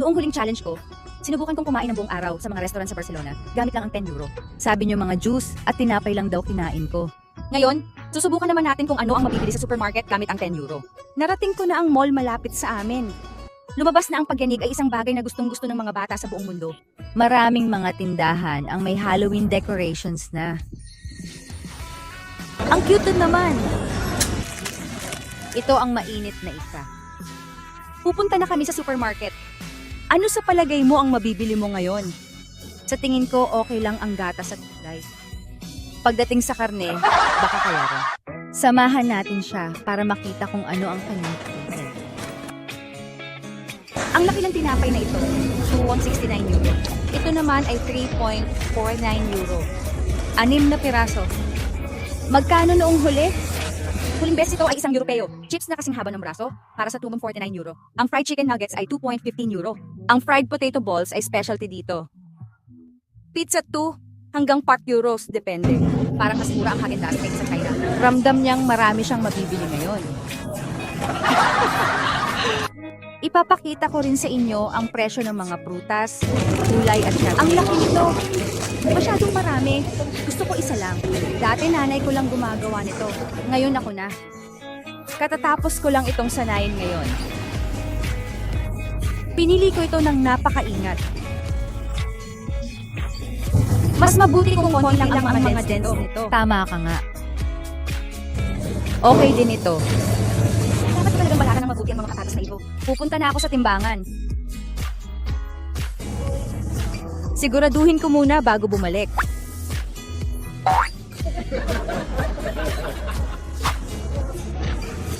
Noong huling challenge ko, sinubukan kong kumain ng buong araw sa mga restaurant sa Barcelona gamit lang ang 10 euro. Sabi niyo mga juice at tinapay lang daw kinain ko. Ngayon, susubukan naman natin kung ano ang mabibili sa supermarket gamit ang 10 euro. Narating ko na ang mall malapit sa amin. Lumabas na ang pagyanig ay isang bagay na gustong-gusto ng mga bata sa buong mundo. Maraming mga tindahan ang may Halloween decorations na. Ang cute na naman. Ito ang mainit na isa. Pupunta na kami sa supermarket. Ano sa palagay mo ang mabibili mo ngayon? Sa tingin ko, okay lang ang gatas at gulay. Pagdating sa karne, baka kaya rin. Samahan natin siya para makita kung ano ang kanyang. Ang laki ng tinapay na ito, 269 euro. Ito naman ay 3.49 euro. Anim na piraso. Magkano noong huli? Huling beses ito ay isang Europeo. Chips na kasing haba ng braso para sa 2.49 euro. Ang fried chicken nuggets ay 2.15 euro. Ang fried potato balls ay specialty dito. Pizza 2 hanggang 4 euros, depende. Parang mas mura ang Haagen-Dazs kaysa sa China. Ramdam niyang marami siyang mabibili ngayon. Ipapakita ko rin sa inyo ang presyo ng mga prutas, gulay at syempre. Ang laki nito. Masyadong marami. Gusto ko isa lang. Dati nanay ko lang gumagawa nito. Ngayon ako na. Katatapos ko lang itong sanayin ngayon. Pinili ko ito ng napakaingat. Mas mabuti kung konti lang ang mga dents nito. Tama ka nga. Okay din ito. Pupunta na ako sa timbangan. Siguraduhin ko muna bago bumalik.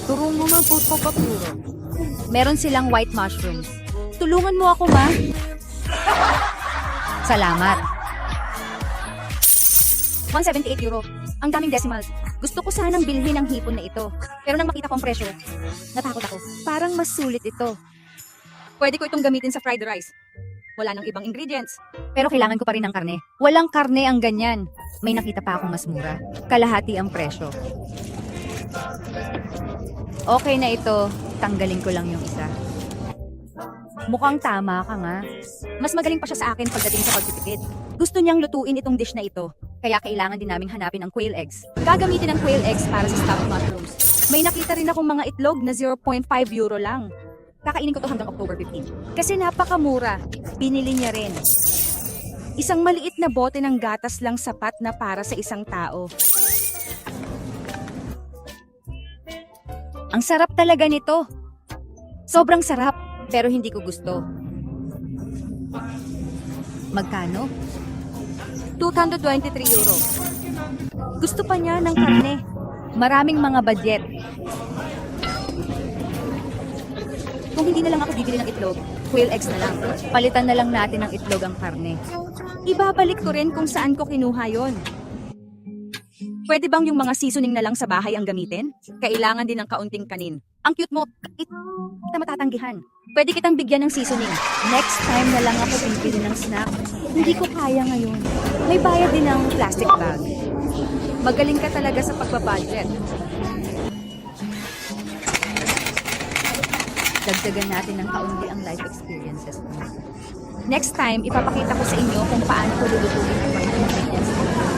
Turo mo na po ko kapuro. Meron silang white mushrooms. Tulungan mo ako, ma. Salamat. 178 euro. Ang daming decimals. Gusto ko sanang bilhin ang hipon na ito. Pero nang makita ko ang presyo, natakot ako. Parang mas sulit ito. Pwede ko itong gamitin sa fried rice. Wala nang ibang ingredients. Pero kailangan ko pa rin ng karne. Walang karne ang ganyan. May nakita pa akong mas mura. Kalahati ang presyo. Okay na ito. Tanggalin ko lang yung isa. Mukhang tama ka nga. Mas magaling pa siya sa akin pagdating sa pagtitipid. Gusto niyang lutuin itong dish na ito. Kaya kailangan din naming hanapin ang quail eggs. Gagamitin ang quail eggs para sa stuffed mushrooms. May nakita rin akong mga itlog na 0.5 euro lang. Kakainin ko to hanggang October 15. Kasi napakamura. Binili niya rin. Isang maliit na bote ng gatas lang sapat na para sa isang tao. Ang sarap talaga nito. Sobrang sarap, pero hindi ko gusto. Magkano? 223 euro. Gusto pa niya ng karne. Maraming mga budget. Kung hindi na lang ako bibili ng itlog, quail eggs na lang. Palitan na lang natin ng itlog ang karne. Ibabalik ko rin kung saan ko kinuha yon. Pwede bang yung mga seasoning na lang sa bahay ang gamitin? Kailangan din ng kaunting kanin. Ang cute mo. It, kita matatanggihan. Pwede kitang bigyan ng seasoning. Next time na lang ako bibili ng snack. Hindi ko kaya ngayon. May bayad din ng plastic bag. Magaling ka talaga sa pagbabudget. Dagdagan natin ng kaunti ang life experiences mo. Next time, ipapakita ko sa inyo kung paano ko lulutuin ang mga ingredients.